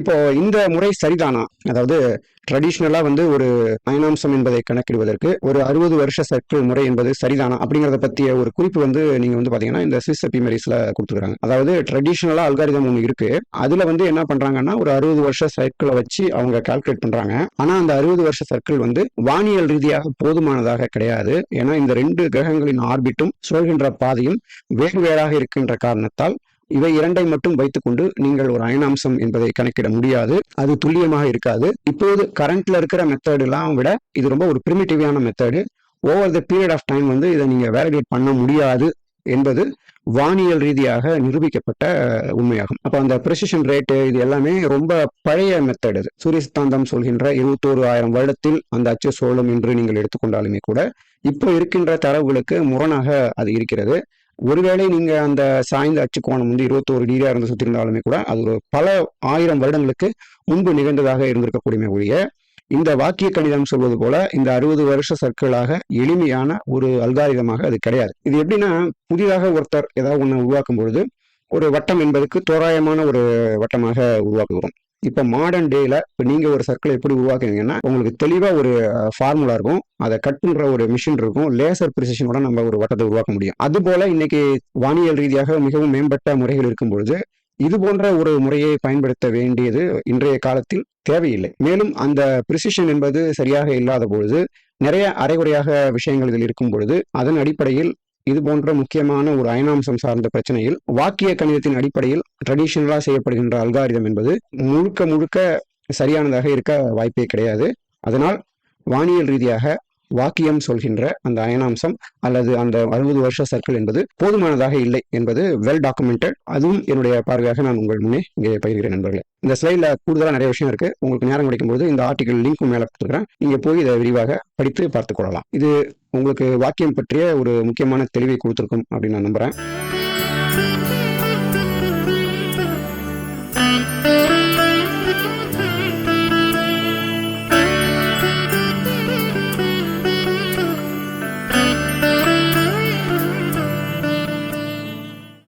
இப்போ இந்த முறை சரிதானா? அதாவது ட்ரெடிஷ்னலா வந்து ஒரு அயனாம்சம் என்பதை கணக்கிடுவதற்கு ஒரு அறுபது வருஷ சர்க்கிள் முறை என்பது சரிதானா? அப்படிங்கறத பத்திய ஒரு குறிப்பு வந்து நீங்க வந்து பாத்தீங்கன்னா இந்த சிஸ் எபிமெரிஸ்ல கொடுத்துருக்காங்க. அதாவது ட்ரெடிஷ்னலா அல்காரிதம் ஒன்று இருக்கு. அதுல வந்து என்ன பண்றாங்கன்னா ஒரு அறுபது வருஷ சர்க்கிளை வச்சு அவங்க கால்குலேட் பண்றாங்க. ஆனா அந்த அறுபது வருஷ சர்க்கிள் வந்து வானியல் ரீதியாக போதுமானதாக கிடையாது. ஏன்னா இந்த ரெண்டு கிரகங்களின் ஆர்பிட்டும் சுழல்கின்ற பாதையும் வேறு வேறாக இருக்கின்ற காரணத்தால் இவை இரண்டை மட்டும் வைத்துக்கொண்டு நீங்கள் ஒரு அயனாம்சம் என்பதை கணக்கிட முடியாது. அது துல்லியமாக இருக்காது. இப்போது கரண்ட்ல இருக்கிற மெத்தட் எல்லாம் விட இது ரொம்ப ஒரு பிரிமிட்டிவான method over the period of time வந்து இதை நீங்க வேலிடேட் பண்ண முடியாது என்பது வானியல் ரீதியாக நிரூபிக்கப்பட்ட உண்மையாகும். அப்போ அந்த ப்ரெசிஷன் ரேட்டு இது எல்லாமே ரொம்ப பழைய மெத்தட் இது சூரிய சித்தாந்தம் சொல்கின்ற இருபத்தோரு ஆயிரம் வருடத்தில் அந்த அச்சு சோழும் என்று நீங்கள் எடுத்துக்கொண்டாலுமே கூட இப்போ இருக்கின்ற தரவுகளுக்கு முரணாக அது இருக்கிறது. ஒருவேளை நீங்கள் அந்த சாய்ந்த அச்சு கோணம் வந்து இருபத்தோரு டிகிரியாக இருந்து சுற்றிருந்தாலுமே கூட அது ஒரு பல ஆயிரம் வருடங்களுக்கு முன்பு நிகழ்ந்ததாக இருந்திருக்கக்கூடிய ஒழிய இந்த வாக்கிய கணிதம் சொல்வது போல இந்த அறுபது வருஷ சர்க்கிளாக எளிமையான ஒரு அல்காரிதமாக அது கிடையாது. இது எப்படின்னா புதிதாக ஒருத்தர் ஏதாவது ஒன்று உருவாக்கும் பொழுது ஒரு வட்டம் என்பதுக்கு தோராயமான ஒரு வட்டமாக உருவாக்குகிறோம் இப்போ மாடர்ன் டேல இப்போ நீங்க ஒரு சர்க்கிளை எப்படி உருவாக்குறீங்கன்னா உங்களுக்கு தெளிவாக ஒரு ஃபார்முலா இருக்கும். அதை கட் பண்ணுற ஒரு மிஷின் இருக்கும். லேசர் ப்ரிசிஷனோட நம்ம ஒரு வட்டத்தை உருவாக்க முடியும். அது போல இன்னைக்கு வானியல் ரீதியாக மிகவும் மேம்பட்ட முறைகள் இருக்கும் பொழுது இது போன்ற ஒரு முறையை பயன்படுத்த வேண்டியது இன்றைய காலத்தில் தேவையில்லை. மேலும் அந்த ப்ரிசிஷன் என்பது சரியாக இல்லாத பொழுது நிறைய அரைகுறையாக விஷயங்கள் இதில் இருக்கும் பொழுது அதன் அடிப்படையில் இது போன்ற முக்கியமான ஒரு அயனாம்சம் சார்ந்த பிரச்சனையில் வாக்கிய கணிதத்தின் அடிப்படையில் ட்ரெடிஷனலா செய்யப்படுகின்ற அல்காரிதம் என்பது முழுக்க முழுக்க சரியானதாக இருக்க வாய்ப்பே கிடையாது. அதனால் வானியல் ரீதியாக வாக்கியம் சொல்கின்ற அந்த அயனாம்சம் அல்லது அந்த அறுபது வருஷ சர்க்கிள் என்பது போதுமானதாக இல்லை என்பது வெல் டாக்குமெண்டட் அதுவும் என்னுடைய பார்வையாக நான் உங்கள் முன்னே இங்கே பகிர்கிறேன் நண்பர்களே. இந்த ஸ்லைடில் கூடுதலாக நிறைய விஷயம் இருக்கு. உங்களுக்கு நேரம் கிடைக்கும்போது இந்த ஆர்டிகல் லிங்க்கும் மேலே கொடுத்துருக்கேன் நீங்கள் போய் இதை விரிவாக படித்து பார்த்துக் கொள்ளலாம். இது உங்களுக்கு வாக்கியம் பற்றிய ஒரு முக்கியமான தெளிவை கொடுத்துருக்கும் அப்படின்னு நான் நம்புறேன்.